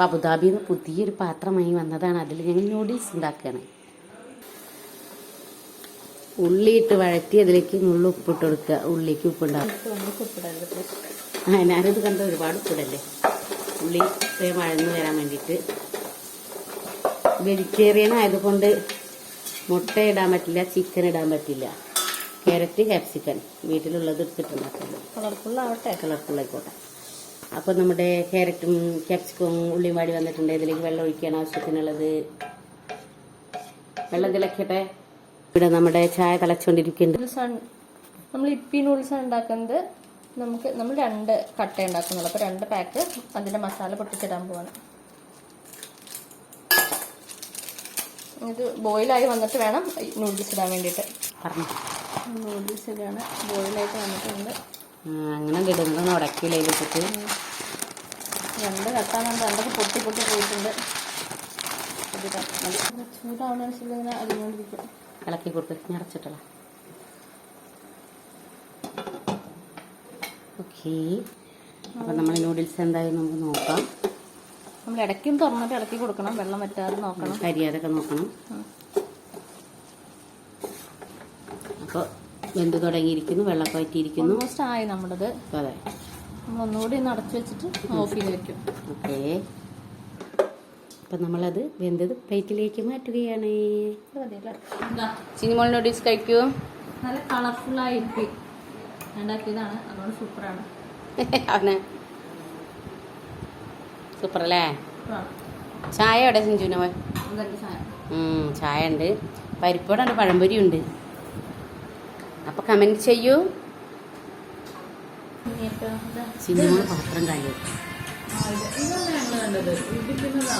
അപ്പോൾ അബുദാബിയിൽ നിന്ന് പുതിയൊരു പാത്രമായി വന്നതാണ്. അതിൽ ഞങ്ങൾ നൂഡിൽസ് ഉണ്ടാക്കുകയാണ്. ഉള്ളിയിട്ട് വഴറ്റി അതിലേക്ക് നുള്ളു ഉപ്പിട്ട് കൊടുക്കുക. ഉള്ളിക്ക് ഉപ്പുണ്ടാവും. ആ ഞാനിത് കണ്ട ഒരുപാട് ഉപ്പിടല്ലേ? ഉള്ളി ഇത്രയും വഴന്ന് വരാൻ വേണ്ടിയിട്ട്. വെജിറ്റേറിയൻ ആയതുകൊണ്ട് മുട്ട ഇടാൻ പറ്റില്ല ചിക്കൻ ഇടാൻ പറ്റില്ല. ക്യാരറ്റ് ക്യാപ്സിക്കൻ വീട്ടിലുള്ളത് എടുത്തിട്ടുണ്ടാക്കുന്നു കളർഫുള്ളാവട്ടെ ആയിക്കോട്ടെ. അപ്പോൾ നമ്മുടെ ക്യാരറ്റും ക്യാപ്സിക്കവും ഉള്ളിയും വാടി വന്നിട്ടുണ്ട്. ഇതിലേക്ക് വെള്ളം ഒഴിക്കുകയാണ് ആവശ്യത്തിനുള്ളത്. വെള്ളം തിളക്കട്ടെ. ഇവിടെ നമ്മുടെ ചായ തിളച്ചുകൊണ്ടിരിക്കുന്നുണ്ട്. നമ്മൾ ഇപ്പി നൂഡിൽസ് ഉണ്ടാക്കുന്നത്. നമുക്ക് നമ്മൾ രണ്ട് കട്ട ഉണ്ടാക്കുന്നുള്ളൂ. അപ്പോൾ രണ്ട് പാക്ക് അതിന്റെ മസാല പൊട്ടിച്ചിടാൻ പോവാണ്. ഇത് ബോയിലായി വന്നിട്ട് വേണം നൂഡിൽസ് ഇടാൻ വേണ്ടിയിട്ട്. പറഞ്ഞു. നൂഡിൽസ് ഇടാണ്. ബോയിലായിട്ട് വന്നിട്ടുണ്ട്. അങ്ങനെ ഇടുന്നത് ഉടക്കിയിലേക്കിട്ട് രണ്ട് കട്ടാണെന്ന് രണ്ടൊക്കെ പൊട്ടി പൊട്ടി പോയിട്ടുണ്ട്. ചൂടാവണിങ്ങനെ ഇങ്ങനെ അരിഞ്ഞുകൊണ്ടിരിക്കും ഇളക്കി കൊടുത്ത് നിറച്ചിട്ടുള്ള ഓക്കെ. അപ്പം നമ്മൾ നൂഡിൽസ് എന്തായാലും നമുക്ക് നോക്കാം. നമ്മൾ ഇടയ്ക്കും തുറന്നിട്ട് ഇളക്കി കൊടുക്കണം വെള്ളം പറ്റാതെ നോക്കണം. കരിയാതൊക്കെ നോക്കണം. അപ്പോൾ വെന്ത് തുടങ്ങിയിരിക്കുന്നു വെള്ളം പറ്റിയിരിക്കുന്നു ഓൾമോസ്റ്റ് ആയി നമ്മുടേത്. അതെ. ഒന്നുകൂടി ഒന്ന് അടച്ചു വെച്ചിട്ട് ഓഫ് ചെയ്ത് വെക്കും. ഓക്കെ. അപ്പം നമ്മളത് വെന്തത് പ്ലേറ്റിലേക്ക് മാറ്റുകയാണ്. ചിനിമോൾ നൂഡിൽസ് കഴിക്കൂ നല്ല കളർഫുൾ ആയിട്ട് ഉണ്ടാക്കിയതാണ്. അതുകൊണ്ട് സൂപ്പറാണ്. അവനെ സൂപ്പർ അല്ലേ ചായ എവിടെ സിഞ്ചുനോ ചായ. ഉണ്ട്. പരിപ്പോടുണ്ട് പഴംപൊരി ഉണ്ട് അപ്പൊ കമന്റ് ചെയ്യൂ. സിനിമ പാത്രം ഞങ്ങൾ കണ്ടത്? ഇതിപ്പിന്നതാ